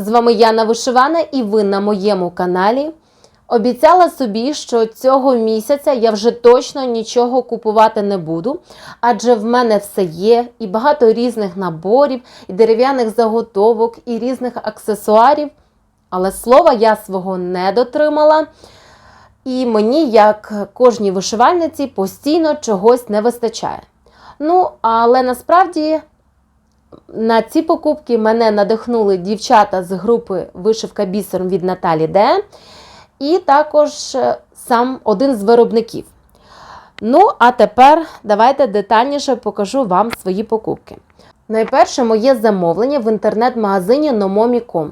З вами Яна Вишивана і ви на моєму каналі. Обіцяла собі, що цього місяця я вже точно нічого купувати не буду, адже в мене все є, і багато різних наборів, і дерев'яних заготовок, і різних аксесуарів. Але слова я свого не дотримала. І мені, як кожній вишивальниці, постійно чогось не вистачає. Ну, але насправді на ці покупки мене надихнули дівчата з групи Вишивка бісером від Наталі Д. І також е, сам один з виробників. Ну, а тепер давайте детальніше покажу вам свої покупки. Найперше моє замовлення в інтернет-магазині Nomomi.com.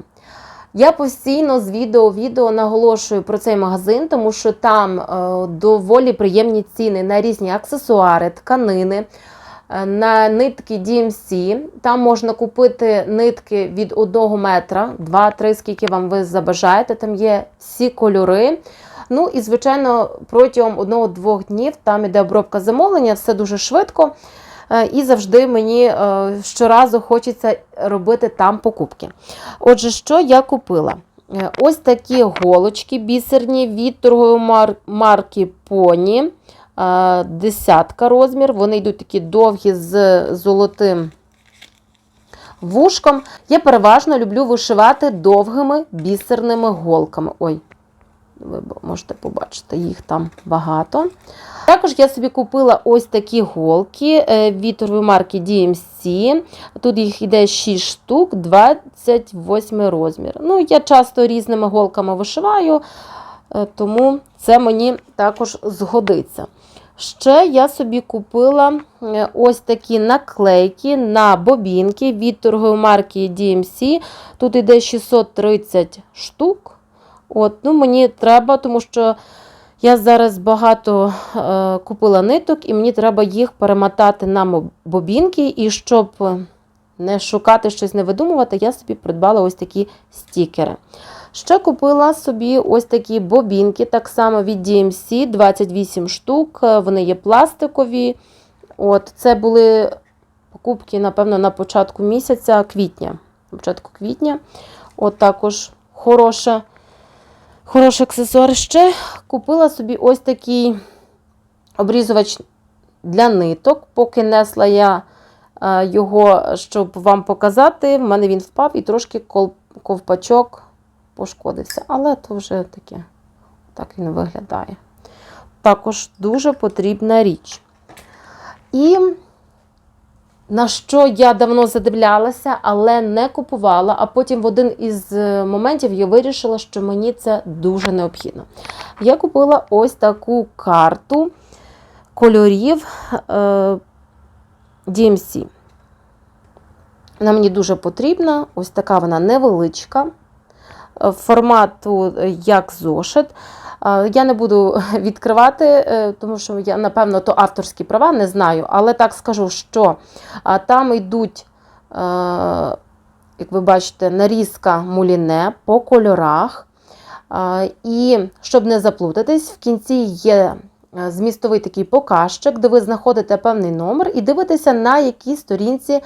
Я постійно з відео відео наголошую про цей магазин, тому що там е, доволі приємні ціни на різні аксесуари, тканини, на нитки DMC. Там можна купити нитки від 1 метра, 2-3, скільки вам ви забажаєте. Там є всі кольори. Ну і, звичайно, протягом 1-2 днів там іде обробка замовлення, все дуже швидко. Е, І завжди мені е, щоразу хочеться робити там покупки. Отже, що я купила? Е, Ось такі голочки бісерні від торгової марки Pony. Е, Десятка розмір. Вони йдуть такі довгі з золотим вушком. Я переважно люблю вишивати довгими бісерними голками. Ой, ви можете побачити, їх там багато. Також я собі купила ось такі голки е, від марки DMC. Тут їх йде 6 штук, 28 розмір. Ну, я часто різними голками вишиваю, е, тому це мені також згодиться. Ще я собі купила е, ось такі наклейки на бобінки від торгової марки DMC. Тут йде 630 штук. От, ну, Мені треба, тому що я зараз багато е, купила ниток, і мені треба їх перемотати на бобінки. І щоб не шукати щось, не видумувати, я собі придбала ось такі стікери. Ще купила собі ось такі бобінки, так само від DMC, 28 штук. е, Вони є пластикові. От, це були покупки, напевно, на початку місяця квітня. Початку квітня. От також хороша. Хороший аксесуар. Ще купила собі ось такий обрізувач для ниток. Поки несла я е, його, щоб вам показати, в мене він впав і трошки ковпачок пошкодився. Але то вже таке, так він виглядає. Також дуже потрібна річ. І на що я давно задивлялася, але не купувала. А потім в один із е, моментів я вирішила, що мені це дуже необхідно. Я купила ось таку карту кольорів е, DMC. Вона мені дуже потрібна. Ось така вона невеличка. Формату е, як зошит. Е, Я не буду відкривати, е, тому що я, напевно, то авторські права не знаю, але так скажу, що там йдуть, як ви бачите, нарізка муліне по кольорах. І щоб не заплутатись, в кінці є змістовий такий показчик, де ви знаходите певний номер і дивитеся, на якій сторінці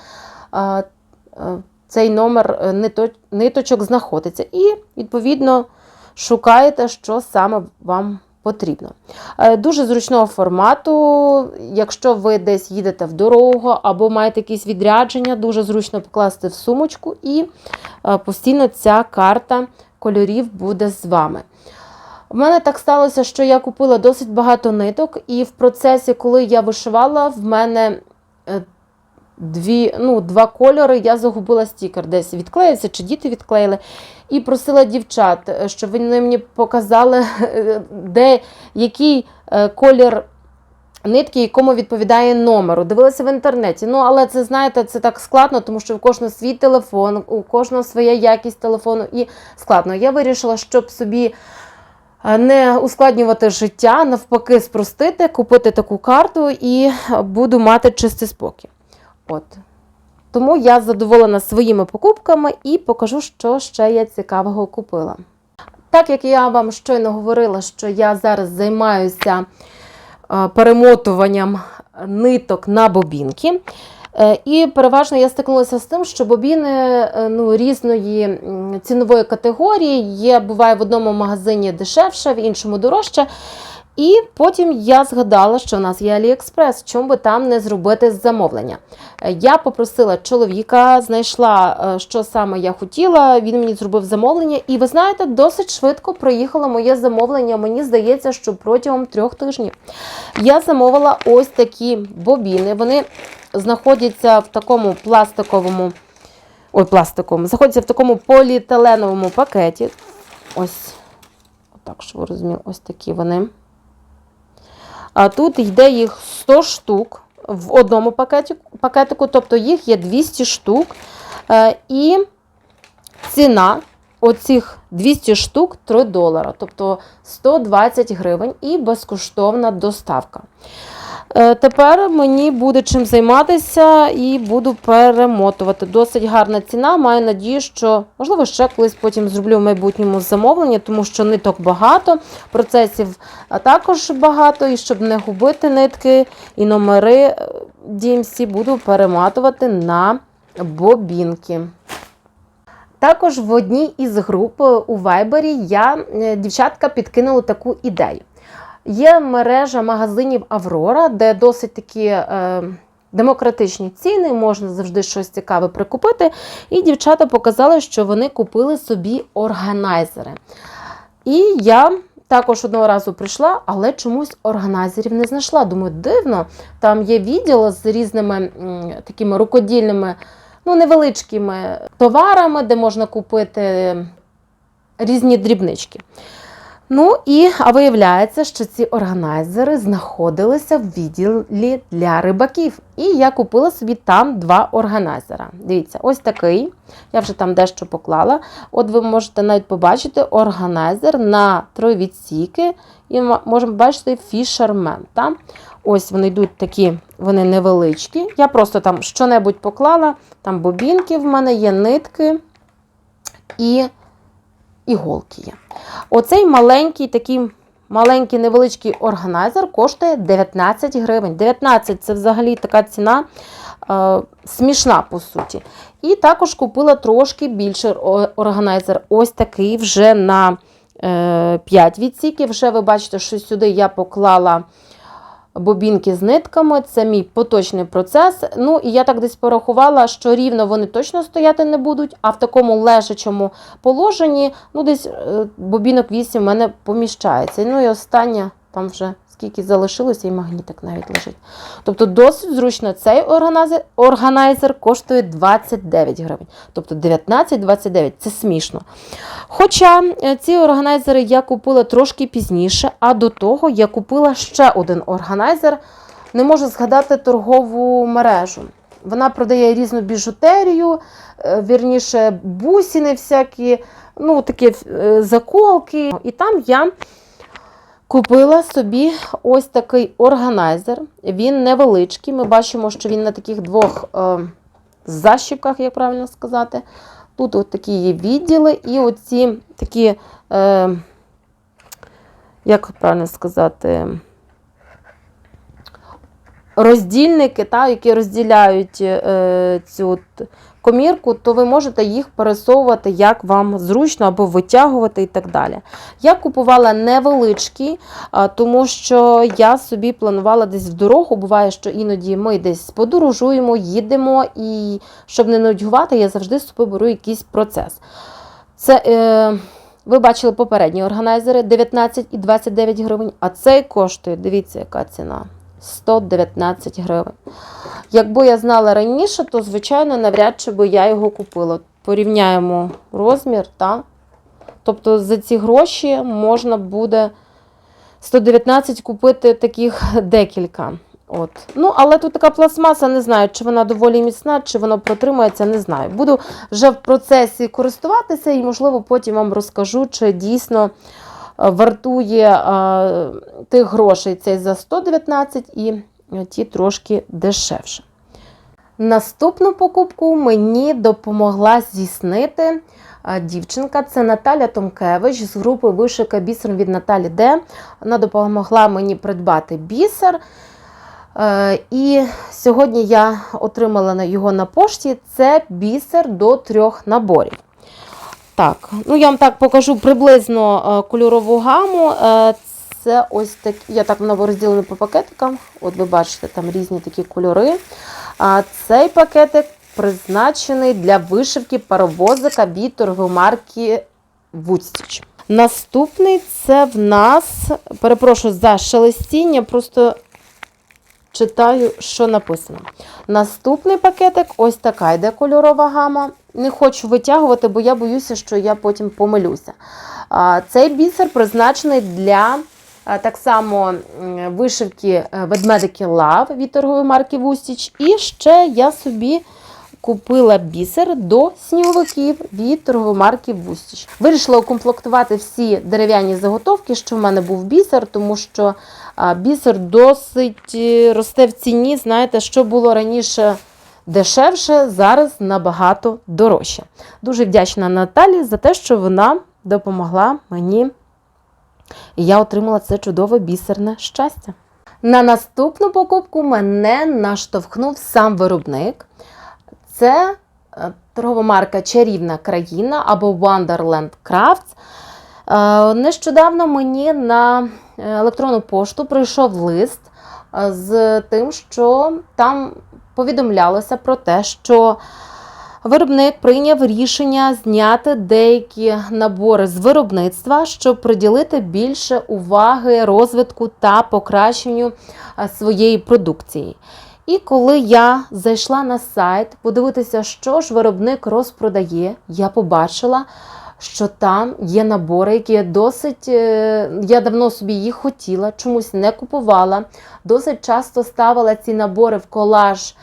цей номер е, ниточок знаходиться. І, відповідно, шукаєте, що саме вам потрібно. Е, Дуже зручного формату. Якщо ви десь їдете в дорогу або маєте якісь відрядження, дуже зручно покласти в сумочку, і е, постійно ця карта кольорів буде з вами. У мене так сталося, що я купила досить багато ниток, і в процесі, коли я вишивала, в мене дві, ну, два кольори, я загубила стікер, десь відклеївся, чи діти відклеїли. І просила дівчат, е, щоб вони мені показали, е, де який е, колір нитки, якому відповідає номеру. Дивилася в інтернеті. Ну, але це, знаєте, це так складно, тому що в кожного свій телефон, у кожного своя якість телефону і складно. Я вирішила, щоб собі не ускладнювати життя, навпаки, спростити, купити таку карту і буду мати чистий спокій. От. Тому я задоволена своїми покупками і покажу, що ще я цікавого купила. Так як я вам щойно говорила, що я зараз займаюся е, перемотуванням ниток на бобінки, Е, І переважно я стикнулася з тим, що бобіни е, ну, різної цінової категорії є, буває в одному магазині дешевше, в іншому дорожче. І потім я згадала, що в нас є Аліекспрес, чому би там не зробити замовлення. Е, Я попросила чоловіка, знайшла, е, що саме я хотіла. Він мені зробив замовлення, і ви знаєте, досить швидко проїхало моє замовлення. Мені здається, що протягом трьох тижнів я замовила ось такі бобіни. Вони знаходяться в такому пластиковому, ой, пластиковому, знаходяться в такому поліетиленовому пакеті. Ось, так, щоб ви розуміли, ось такі вони. А тут йде їх 100 штук в одному пакетику, пакетику, тобто їх є 200 штук. Е, І ціна оцих 200 штук 3 долара, тобто 120 гривень і безкоштовна доставка. Е, Тепер мені буде чим займатися і буду перемотувати. Досить гарна ціна. Маю надію, що можливо ще колись потім зроблю в майбутньому замовлення, тому що ниток багато, процесів також багато. І щоб не губити нитки і номери е, DMC, буду перематувати на бобінки. Також в одній із груп е, у Вайбері я е, дівчатка підкинула таку ідею. Є мережа магазинів Аврора, де досить такі е, демократичні ціни, можна завжди щось цікаве прикупити. І дівчата показали, що вони купили собі органайзери. І я також одного разу прийшла, але чомусь органайзерів не знайшла. Думаю, дивно, там є відділ з різними такими рукодільними, ну, невеличкими товарами, де можна купити різні дрібнички. Ну і а виявляється, що ці органайзери знаходилися в відділі для рибаків. І я купила собі там два органайзера. Дивіться, ось такий. Я вже там дещо поклала. От ви можете навіть побачити органайзер на три відсіки. І можемо бачити фішермен. Та? Ось вони йдуть такі, вони невеличкі. Я просто там що-небудь поклала, там бобінки в мене є, нитки і іголки є. Оцей маленький такий маленький невеличкий органайзер коштує 19 гривень. 19 це взагалі така ціна е, смішна, по суті. І також купила трошки більший органайзер. Ось такий вже на е, 5 відсіків. Вже ви бачите, що сюди я поклала бобінки з нитками. Це мій поточний процес. Ну і я так десь порахувала, що рівно вони точно стояти не будуть, а в такому лежачому положенні, ну десь е, бобінок 8 в мене поміщається. Ну і остання, там вже скільки залишилося, і магнітик навіть лежить. Тобто досить зручно цей органайзер, коштує 29 гривень. Тобто 19-29 це смішно. Хоча е, ці органайзери я купила трошки пізніше, а до того я купила ще один органайзер. Не можу згадати торгову мережу. Вона продає різну біжутерію, е, вірніше, бусини всякі, ну, такі е, заколки. І там я купила собі ось такий органайзер. Він невеличкий. Ми бачимо, що він на таких двох е, защіпках, як правильно сказати. Тут от такі є відділи, і оці такі, е, як правильно сказати, роздільники, та, які розділяють е, цю комірку, то ви можете їх пересовувати, як вам зручно, або витягувати і так далі. Я купувала невеличкі, тому що я собі планувала десь в дорогу. Буває, що іноді ми десь подорожуємо, їдемо, і щоб не нудьгувати, я завжди з собою беру якийсь процес. Це, е, ви бачили попередні органайзери 19 і 29 гривень, а цей коштує, дивіться, яка ціна. 119 гривень. Якби я знала раніше, то, звичайно, навряд чи би я його купила. Порівняємо розмір, та? Тобто за ці гроші можна буде 119 купити таких декілька. От. Ну, але тут така пластмаса, не знаю, чи вона доволі міцна, чи воно протримається, не знаю. Буду вже в процесі користуватися і, можливо, потім вам розкажу, чи дійсно вартує е, тих грошей цей за 119 і ті трошки дешевше. Наступну покупку мені допомогла здійснити е, дівчинка. Це Наталя Томкевич з групи Вишика бісером від Наталі Д. Вона допомогла мені придбати бісер. Е, І сьогодні я отримала його на пошті. Це бісер до трьох наборів. Так, ну я вам так покажу приблизно е, кольорову гаму. Е, Це ось так, я так воно розділено по пакетикам. От ви бачите, там різні такі кольори. А цей пакетик призначений для вишивки паровозика від торгової марки Woodstitch. Наступний це в нас, перепрошую за шелестіння, просто читаю, що написано. Наступний пакетик ось така йде кольорова гама. Не хочу витягувати, бо я боюся, що я потім помилюся. Цей бісер призначений для так само вишивки е, ведмедики Love від торгової марки Вустіч. І ще я собі купила бісер до сніговиків від торгової Вустіч. Вирішила укомплектувати всі дерев'яні заготовки, що в мене був бісер, тому що бісер досить е, росте в ціні. Знаєте, що було раніше дешевше, зараз набагато дорожче. Дуже вдячна Наталі за те, що вона допомогла мені. І я отримала це чудове бісерне щастя. На наступну покупку мене наштовхнув сам виробник. Це е, торгова марка Чарівна країна або Wonderland Crafts. Е, Нещодавно мені на е, електронну пошту прийшов лист з тим, що там повідомлялося про те, що виробник прийняв рішення зняти деякі набори з виробництва, щоб приділити більше уваги розвитку та покращенню своєї продукції. І коли я зайшла на сайт подивитися, що ж виробник розпродає, я побачила, що там є набори, які я досить. е, Я давно собі їх хотіла, чомусь не купувала. Досить часто ставила ці набори в колаж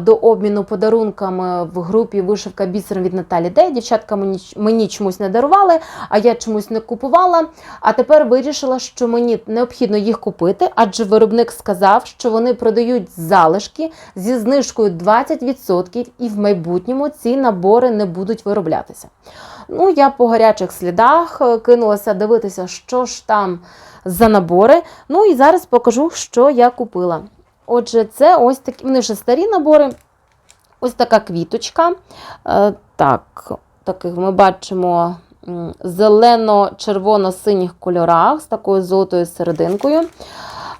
до обміну подарунками в групі Вишивка бісером від Наталі Дей. Дівчатка мені, мені чомусь не дарували, а я чомусь не купувала. А тепер вирішила, що мені необхідно їх купити, адже виробник сказав, що вони продають залишки зі знижкою 20%, і в майбутньому ці набори не будуть вироблятися. Ну, я по гарячих слідах е, кинулася дивитися, що ж там за набори. Ну і зараз покажу, що я купила. Отже, це ось такі, вони вже старі набори. Ось така квіточка. Е, так, таких ми бачимо зелено-червоно-синіх кольорах з такою золотою серединкою.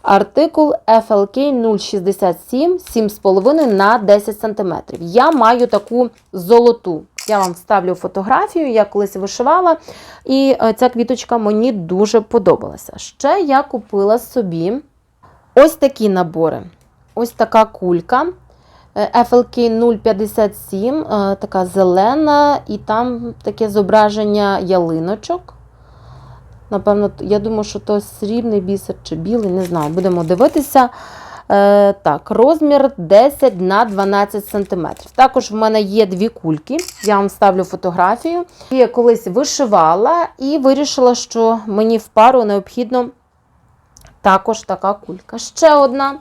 Артикул FLK 067 7,5 на 10 см. Я маю таку золоту. Я вам вставлю фотографію, я колись вишивала, і е, ця квіточка мені дуже подобалася. Ще я купила собі ось такі набори. Ось така кулька. е, FLK 057, е, така зелена, і там таке зображення ялиночок. Напевно, я думаю, що то срібний бісер чи білий, не знаю. Будемо дивитися. Е, так, розмір 10 на 12 см. Також в мене є дві кульки. Я вам ставлю фотографію. Я колись вишивала і вирішила, що мені в пару необхідно також така кулька. Ще одна.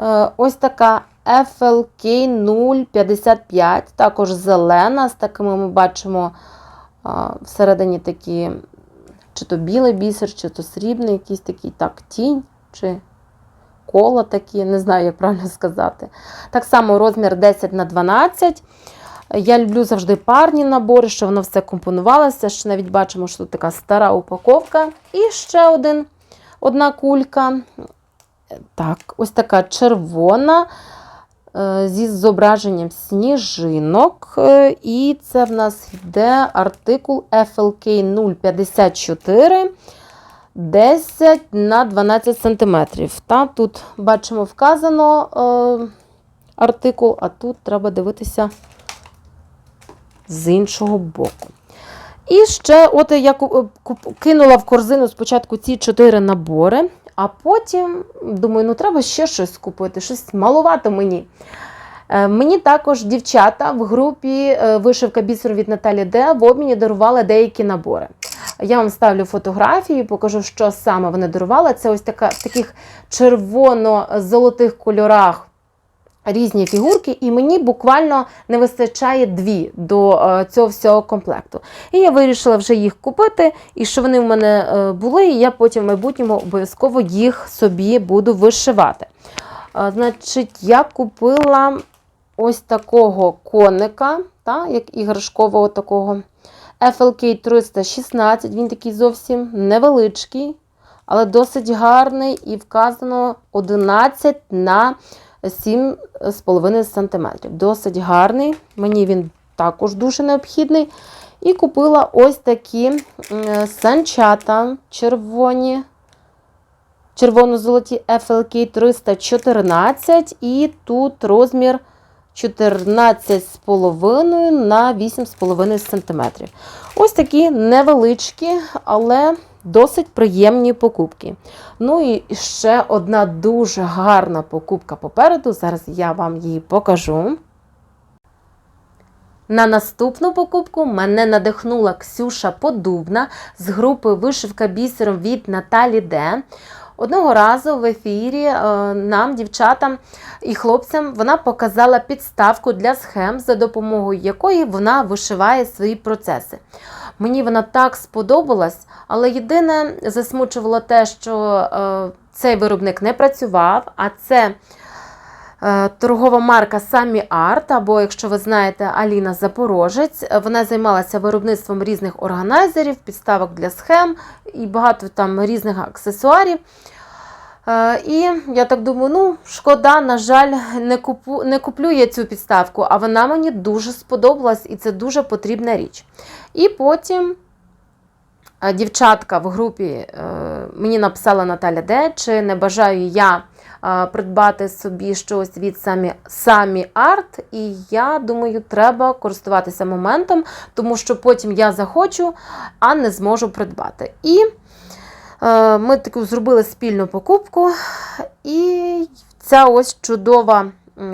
Е, ось така FLK 055, також зелена, з такими ми бачимо а, всередині такі, чи то білий бісер, чи то срібний, якийсь такий так, тінь, чи кола такі, не знаю, як правильно сказати. Так само розмір 10 на 12. Я люблю завжди парні набори, що воно все компонувалося. Ще навіть бачимо, що тут така стара упаковка. І ще один, одна кулька. Так, ось така червона е, зі зображенням сніжинок. Е, І це в нас йде артикул FLK 054 10 на 12 см. Та тут бачимо вказано е, артикул, а тут треба дивитися з іншого боку. І ще, от я кинула в корзину спочатку ці чотири набори, а потім думаю, ну треба ще щось купити, щось малувато мені. Е, Мені також дівчата в групі е, вишивка бісеру від Наталі Де в обміні дарували деякі набори. Я вам ставлю фотографії, покажу, що саме вони дарували. Це ось така, в таких червоно-золотих кольорах різні фігурки, і мені буквально не вистачає дві до е, цього всього комплекту. І я вирішила вже їх купити, і що вони в мене е, були, і я потім в майбутньому обов'язково їх собі буду вишивати. А, Значить, я купила ось такого коника, та, як іграшкового такого. FLK 316, він такий зовсім невеличкий, але досить гарний і вказано 11 на 7,5 см. Досить гарний, мені він також дуже необхідний. І купила ось такі санчата червоні, червоно-золоті FLK 314, і тут розмір 14,5 на 8,5 см. Ось такі невеличкі, але досить приємні покупки. Ну і ще одна дуже гарна покупка попереду. Зараз я вам її покажу. На наступну покупку мене надихнула Ксюша Подубна з групи Вишивка бісером від Наталі Д. Одного разу в ефірі е, нам, дівчатам і хлопцям, вона показала підставку для схем, за допомогою якої вона вишиває свої процеси. Мені вона так сподобалась, але єдине засмучувало те, що е, цей виробник не працював, а це торгова марка Самі Арт, або, якщо ви знаєте, Аліна Запорожець. Вона займалася виробництвом різних органайзерів, підставок для схем і багато там різних аксесуарів. Е, І я так думаю, ну, шкода, на жаль, не, купу, не куплю я цю підставку, а вона мені дуже сподобалась і це дуже потрібна річ. І потім е, дівчатка в групі е, мені написала Наталя Де, чи не бажаю я е, придбати собі щось від самі, самі арт. І я думаю, треба користуватися моментом, тому що потім я захочу, а не зможу придбати. І Е, Ми таку зробили спільну покупку, і ця ось чудова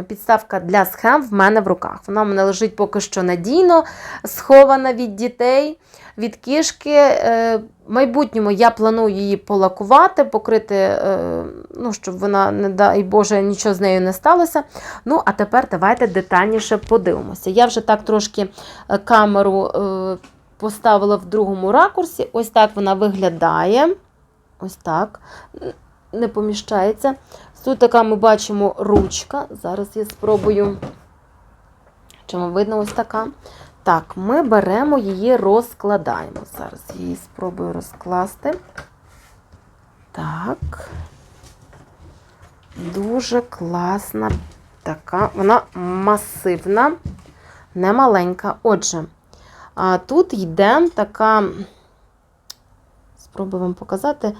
підставка для схем в мене в руках. Вона в мене лежить поки що надійно, схована від дітей, від кішки. Е, В майбутньому я планую її полакувати, покрити, е, ну, щоб вона, не дай Боже, нічого з нею не сталося. Ну, а тепер давайте детальніше подивимося. Я вже так трошки е, камеру поставила в другому ракурсі. Ось так вона виглядає. Ось так. Не поміщається. Тут така ми бачимо ручка. Зараз я спробую. Вам видно ось така? Так, ми беремо її, розкладаємо. Зараз її спробую розкласти. Так. Дуже класна така. Вона масивна, не маленька. Отже, тут йде така. Спробую вам показати.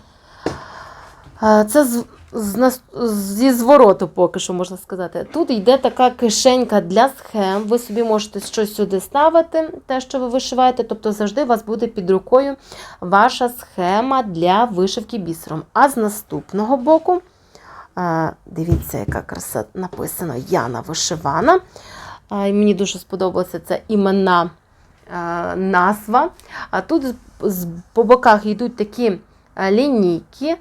Це з, зі звороту, поки що можна сказати. Тут йде така кишенька для схем. Ви собі можете щось сюди ставити, те, що ви вишиваєте. Тобто завжди у вас буде під рукою ваша схема для вишивки бісером. А з наступного боку, е, дивіться, яка краса написано Яна вишивана. Е, Мені дуже сподобалася ця іменна е, назва. А тут по боках йдуть такі лінійки.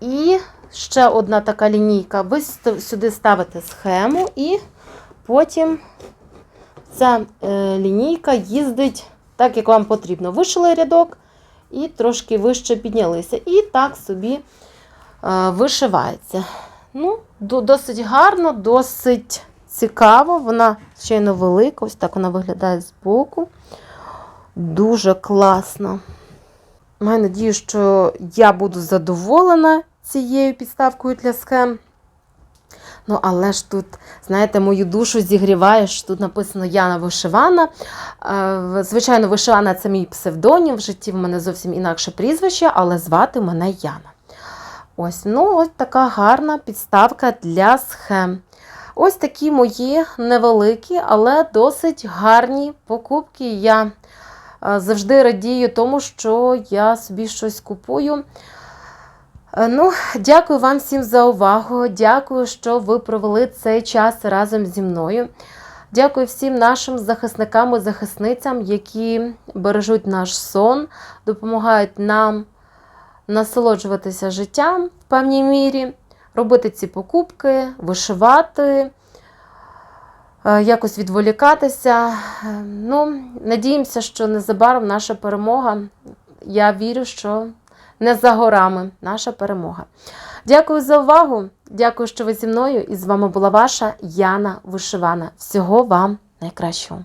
І ще одна така лінійка. Ви сюди ставите схему, і потім ця е, лінійка їздить так, як вам потрібно. Вишили рядок і трошки вище піднялися. І так собі е, вишивається. Ну, досить гарно, досить цікаво. Вона щойно велика, ось так вона виглядає збоку. Дуже класно. Маю надію, що я буду задоволена цією підставкою для схем. Ну, але ж тут, знаєте, мою душу зігріває, що тут написано Яна Вишивана. Е, Звичайно, Вишивана це мій псевдонім. В житті в мене зовсім інакше прізвище, але звати мене Яна. Ось, ну, ось така гарна підставка для схем. Ось такі мої невеликі, але досить гарні покупки. Я е, завжди радію тому, що я собі щось купую. Е, Ну, дякую вам всім за увагу. Дякую, що ви провели цей час разом зі мною. Дякую всім нашим захисникам і захисницям, які бережуть наш сон, допомагають нам насолоджуватися життям в певній мірі, робити ці покупки, вишивати, е, якось відволікатися. Е, Ну, надіємося, що незабаром наша перемога. Я вірю, що не за горами наша перемога. Дякую за увагу. Дякую, що ви зі мною. І з вами була ваша Яна Вишивана. Всього вам найкращого.